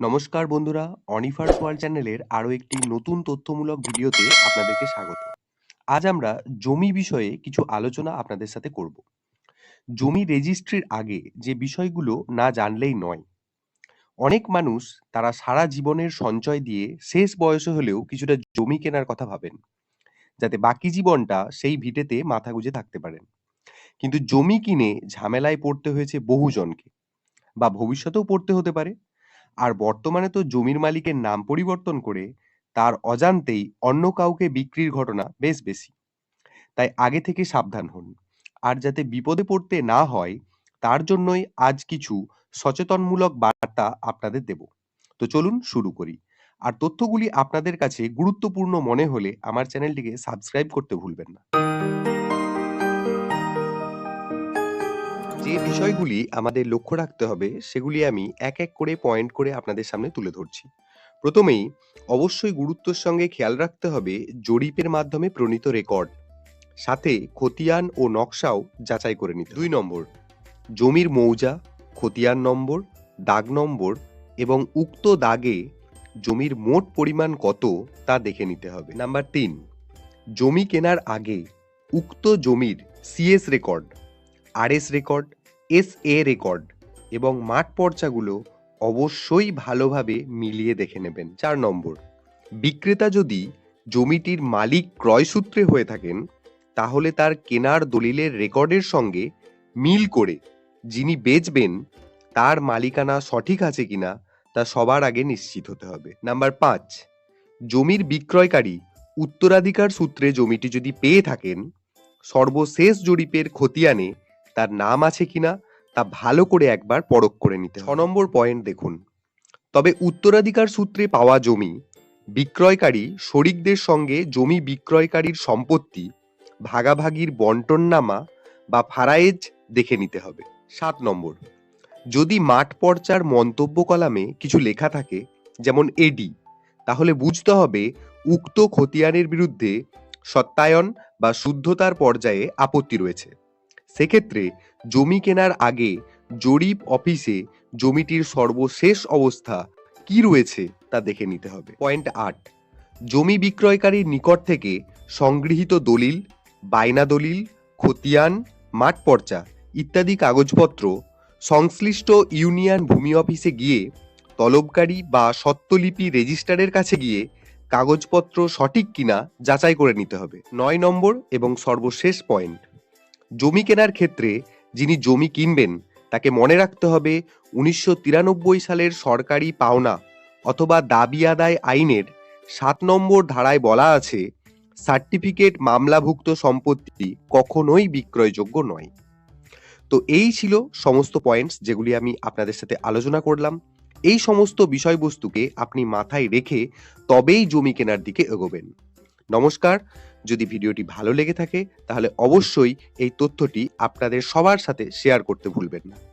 নমস্কার বন্ধুরা অনিফার্স ওয়ার্ল্ড চ্যানেলের আরও একটি নতুন তথ্যমূলক ভিডিওতে আপনাদেরকে স্বাগত। আজ আমরা জমি বিষয়ে কিছু আলোচনা আপনাদের সাথে করব। জমি রেজিস্ট্রির আগে যে বিষয়গুলো না জানলেই নয়। অনেক মানুষ তারা সারা জীবনের সঞ্চয় দিয়ে শেষ বয়সে হলেও কিছুটা জমি কেনার কথা ভাবেন, যাতে বাকি জীবনটা সেই ভিটেতে মাথা গুঁজে থাকতে পারেন। কিন্তু জমি কিনে ঝামেলায় পড়তে হয়েছে বহুজনকে, বা ভবিষ্যতেও পড়তে হতে পারে। আর বর্তমানে তো জমির মালিকের নাম পরিবর্তন করে তার অজান্তেই অন্য কাউকে বিক্রির ঘটনা বেশ বেশি। তাই আগে থেকে সাবধান হন। আর যাতে বিপদে পড়তে না হয়, তার জন্যই আজ কিছু সচেতনমূলক বার্তা আপনাদের দেব। তো চলুন শুরু করি। আর তথ্যগুলি আপনাদের কাছে গুরুত্বপূর্ণ মনে হলে আমার চ্যানেলটিকে সাবস্ক্রাইব করতে ভুলবেন না। যে বিষয়গুলি আমাদের লক্ষ্য রাখতে হবে, সেগুলি আমি এক এক করে পয়েন্ট করে আপনাদের সামনে তুলে ধরছি। প্রথমেই, অবশ্যই গুরুত্বের সঙ্গে খেয়াল রাখতে হবে জরিপের মাধ্যমে প্রণীত রেকর্ড সাথে খতিয়ান ও নকশাও যাচাই করে নিতে দুই নম্বর, জমির মৌজা, খতিয়ান নম্বর, দাগ নম্বর এবং উক্ত দাগে জমির মোট পরিমাণ কত তা দেখে নিতে হবে। নাম্বার তিন, জমি কেনার আগে উক্ত জমির CS record RS record S A record এবং মাঠ পর্চাগুলো অবশ্যই ভালোভাবে মিলিয়ে দেখে নেবেন। চার নম্বর, বিক্রেতা যদি জমিটির মালিক ক্রয়সূত্রে হয়ে থাকেন, তাহলে তার কেনার দলিলের রেকর্ডের সঙ্গে মিল করে যিনি বেচবেন, তার মালিকানা সঠিক আছে কিনা তা সবার আগে নিশ্চিত হতে হবে। নাম্বার পাঁচ, জমির বিক্রয়কারী উত্তরাধিকার সূত্রে জমিটি যদি পেয়ে থাকেন, সর্বশেষ জরিপের খতিয়ানে তার নাম আছে কিনা তা ভালো করে একবার পরখ করে নিতে ছ নম্বর পয়েন্ট দেখুন। তবে উত্তরাধিকার সূত্রে পাওয়া জমি বিক্রয়কারী শরিকদের সঙ্গে জমি বিক্রয়কারীর সম্পত্তি ভাগাভাগির বন্টননামা বা ফারায়েজ দেখে নিতে হবে। সাত নম্বর। যদি মাঠ পর্চার মন্তব্য কলামে কিছু লেখা থাকে যেমন এডি তাহলে বুঝতে হবে উক্ত খতিয়ানের বিরুদ্ধে সত্যায়ন বা শুদ্ধতার পর্যায়ে আপত্তি রয়েছে। সেক্ষেত্রে জমি কেনার আগে জরিপ অফিসে জমিটির সর্বশেষ অবস্থা কি রয়েছে তা দেখে নিতে হবে। পয়েন্ট আট, জমি বিক্রয়কারীর নিকট থেকে সংগৃহীত দলিল, বায়না দলিল, খতিয়ান, মাঠ পর্চা ইত্যাদি কাগজপত্র সংশ্লিষ্ট ইউনিয়ন ভূমি অফিসে গিয়ে তলবকারী বা সত্ত্বলিপি রেজিস্ট্রারের কাছে গিয়ে কাগজপত্র সঠিক কিনা যাচাই করে নিতে হবে। নয় নম্বর এবং সর্বশেষ পয়েন্ট জমি কেনার ক্ষেত্রে যিনি জমি কিনবেন, তাকে মনে রাখতে হবে উনিশশো তিরানব্বই সালের সরকারি পাওনা অথবা দাবি আদায় আইনের সাত নম্বর ধারায় বলা আছে, সার্টিফিকেট মামলাভুক্ত সম্পত্তি কখনোই বিক্রয়যোগ্য নয়। তো এই ছিল সমস্ত পয়েন্টস যেগুলি আমি আপনাদের সাথে আলোচনা করলাম। এই সমস্ত বিষয়বস্তুকে আপনি মাথায় রেখে তবেই জমি কেনার দিকে এগোবেন। নমস্কার যদি ভিডিওটি ভালো লেগে থাকে, তাহলে অবশ্যই এই তথ্যটি আপনাদের সবার সাথে শেয়ার করতে ভুলবেন না।